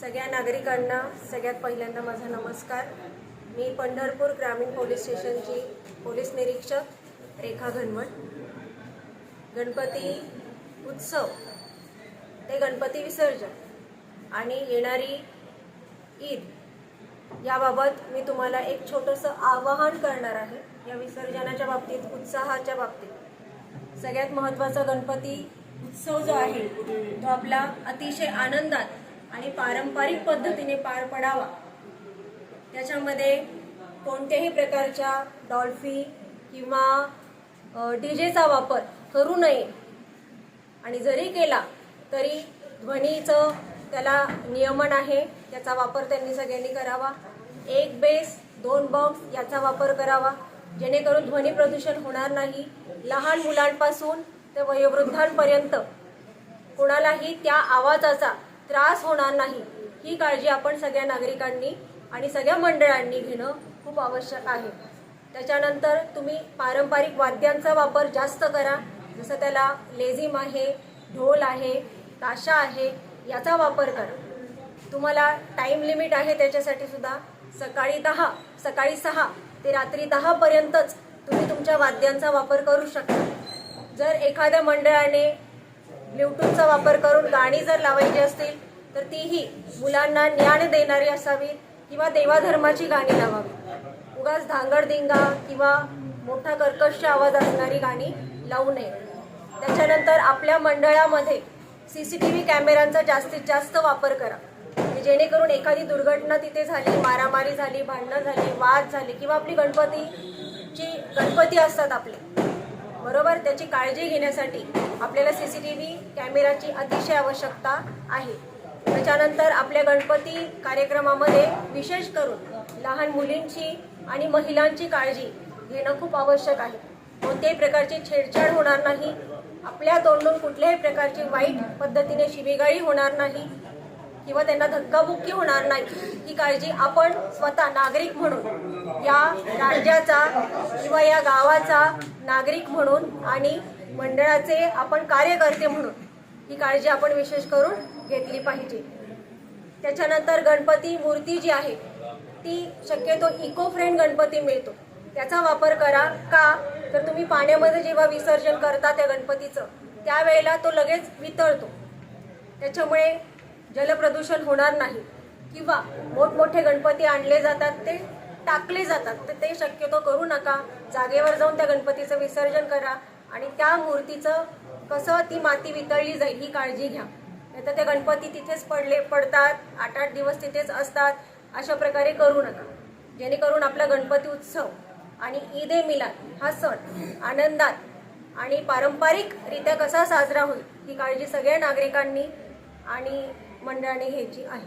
सगळ्या नागरिकांना सगळ्यात पहिल्यांदा माझा नमस्कार. मी पंढरपूर ग्रामीण पोलीस स्टेशनची पोलीस निरीक्षक रेखा घनवट. गणपती उत्सव ते गणपती विसर्जन आणि येणारी ईद याबाबत मी तुम्हाला एक छोटंसं आवाहन करणार आहे. या विसर्जनाच्या बाबतीत उत्साहाच्या बाबतीत. सगळ्यात महत्त्वाचा गणपती उत्सव जो आहे तो आपला अतिशय आनंदात आणि पारंपरिक पद्धतीने पार पडावा. त्याच्यामध्ये कोणत्याही प्रकारच्या डॉल्फी किंवा डीजेचा वापर करू नये. आणि जरी केला तरी ध्वनीचं त्याला नियमन आहे त्याचा वापर त्यांनी सगळ्यांनी करावा. एक बेस दोन बॉक्स याचा वापर करावा. जेणेकरून ध्वनी प्रदूषण होणार नाही. लहान मुलांपासून ते वयोवृद्धांपर्यंत. कोणालाही त्या आवाजाचा त्रास होणार नाही. ही काळजी आपण सगळ्या नागरिकांनी आणि सगळ्या मंडळांनी घेणं खूप आवश्यक आहे. त्याच्यानंतर तुम्ही पारंपरिक वाद्यांचा वापर जास्त करा. जसं त्याला लेझिम आहे ढोल आहे ताशा आहे याचा वापर करा. तुम्हाला टाईम लिमिट आहे त्याच्यासाठी सुद्धा. सकाळी दहा सकाळी सहा ते रात्री दहापर्यंतच तुम्ही तुमच्या वाद्यांचा वापर करू शकता. जर एखाद्या मंडळाने ब्ल्यूटूथचा वापर करून गाणी जर लावायची असतील तर तीही मुलांना ज्ञान देणारी असावी किंवा देवाधर्माची गाणी लावावी. उगाच धांगडधिंगा किंवा मोठा कर्कश आवाज असणारी गाणी लावू नये. त्याच्यानंतर आपल्या मंडळामध्ये सी सी टी व्ही कॅमेऱ्यांचा जास्तीत जास्त वापर करा. म्हणजे जेणेकरून एखादी दुर्घटना तिथे झाली मारामारी झाली भांडणं झाली वाद झाले किंवा आपली गणपतीची गणपती असतात आपले बरोबर? त्याची काळजी घेण्यासाठी आपल्याला सी सी टी व्ही कॅमेराची अतिशय आवश्यकता आहे. त्याच्यानंतर आपल्या गणपती कार्यक्रमामध्ये विशेष करून लहान मुलींची आणि महिलांची काळजी घेणं खूप आवश्यक आहे. कोणत्याही प्रकारची छेडछाड होणार नाही. आपल्या तोंडून कुठल्याही प्रकारची वाईट पद्धतीने शिबेगाळी होणार नाही किंवा त्यांना धक्काबुक्की होणार नाही. ही काळजी आपण स्वतः नागरिक म्हणून या राज्याचा किंवा या गावाचा नागरिक म्हणून आणि मंडळाचे आपण कार्यकर्ते म्हणून ही काळजी आपण विशेष करून घेतली पाहिजे. त्याच्यानंतर गणपती मूर्ती जी आहे ती शक्यतो इको फ्रेंड गणपती मिळतो. त्याचा वापर करा का? तर तुम्ही पाण्यामध्ये जेव्हा विसर्जन करता त्या गणपतीचं त्यावेळेला तो लगेच वितळतो. त्याच्यामुळे जलप्रदूषण होणार नाही. किंवा मोठमोठे गणपती आणले जातात ते टाकले जातात तर ते शक्यतो करू नका. जागेवर जाऊन त्या गणपतीचं विसर्जन करा आणि त्या मूर्तीचं कसं ती माती वितळली जाईल ही काळजी घ्या. नाहीतर ते गणपती तिथेच पडले पडतात आठ आठ दिवस तिथेच असतात अशा प्रकारे करू नका. जेणेकरून आपला गणपती उत्सव आणि ईद ए मिलाद हा सण आनंदात आणि पारंपरिकरित्या कसा साजरा होईल ही काळजी सगळ्या नागरिकांनी आणि मंडळाने घ्यायची आहे.